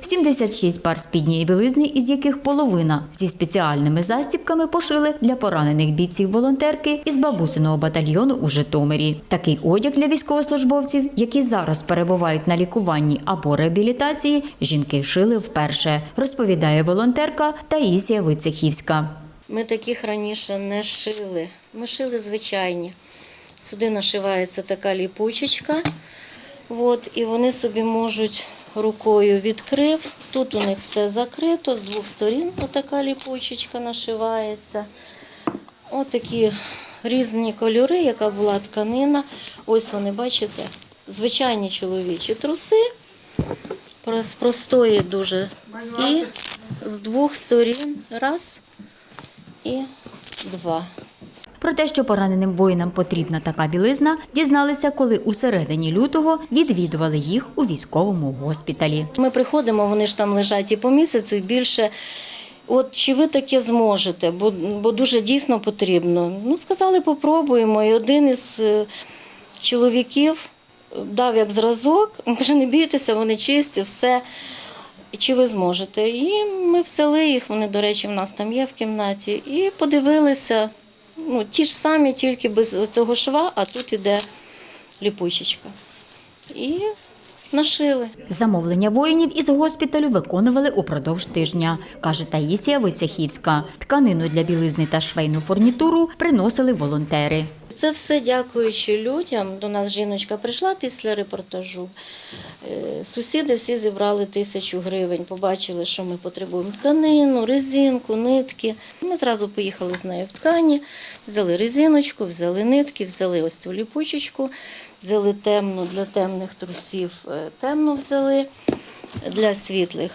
76 пар спідньої білизни, із яких половина зі спеціальними застібками пошили для поранених бійців волонтерки із бабусиного батальйону у Житомирі. Такий одяг для військовослужбовців, які зараз перебувають на лікуванні або реабілітації, жінки шили вперше, розповідає волонтерка Таїсія Вицехівська. Ми таких раніше не шили. Ми шили звичайні. Сюди нашивається така ліпучечка. От, і вони собі можуть рукою відкрив. Тут у них все закрито, з двох сторін отака ліпучечка нашивається. Отакі різні кольори, яка була тканина. Ось вони, бачите, звичайні чоловічі труси. З простої дуже. І з двох сторін. Раз і два. Про те, що пораненим воїнам потрібна така білизна, дізналися, коли у середині лютого відвідували їх у військовому госпіталі. Ми приходимо, вони ж там лежать і по місяцю, і більше. От чи ви таке зможете, бо, бо дуже дійсно потрібно. Ну, сказали, попробуємо. І один із е, чоловіків дав як зразок, каже, не бійтеся, вони чисті, все. Чи ви зможете? І ми взяли їх, вони, до речі, в нас там є в кімнаті, і подивилися. Ну, ті ж самі, тільки без цього шва, а тут іде ліпучечка. І нашили. Замовлення воїнів із госпіталю виконували упродовж тижня, каже Таїсія Войцехівська. Тканину для білизни та швейну фурнітуру приносили волонтери. Це все дякуючи людям. До нас жіночка прийшла після репортажу. Е, Сусіди всі зібрали тисячу гривень, побачили, що ми потребуємо тканину, резинку, нитки. Ми зразу поїхали з нею в ткані, взяли резиночку, взяли нитки, взяли ось цю ліпучечку, взяли темну для темних трусів, е, темну взяли, для світлих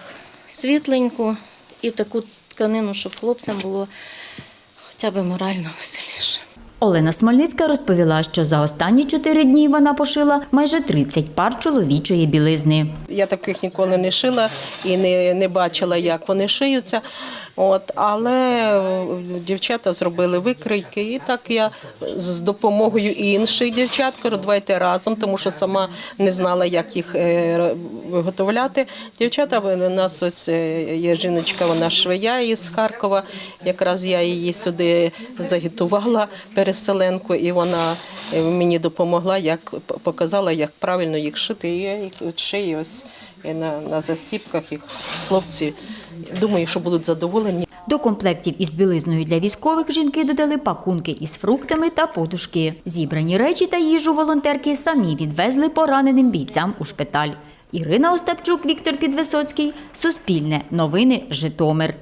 світленьку і таку тканину, щоб хлопцям було хоча б морально веселіше. Олена Смольницька розповіла, що за останні чотири дні вона пошила майже 30 пар чоловічої білизни. Я таких ніколи не шила і не, не бачила, як вони шиються. От, але е, дівчата зробили викрийки, і так я з допомогою інших дівчат кажу, давайте разом, тому що сама не знала, як їх е, виготовляти. Дівчата, у нас ось е, є жіночка, вона швея із Харкова. Якраз я її сюди загітувала, переселенку, і вона мені допомогла, як показала, як правильно їх шити. І я їх шию ось і на, на застіпках їх хлопці. Думаю, що будуть задоволені. До комплектів із білизною для військових жінки додали пакунки із фруктами та подушки. Зібрані речі та їжу волонтерки самі відвезли пораненим бійцям у шпиталь. Ірина Остапчук, Віктор Підвисоцький, Суспільне, Новини, Житомир.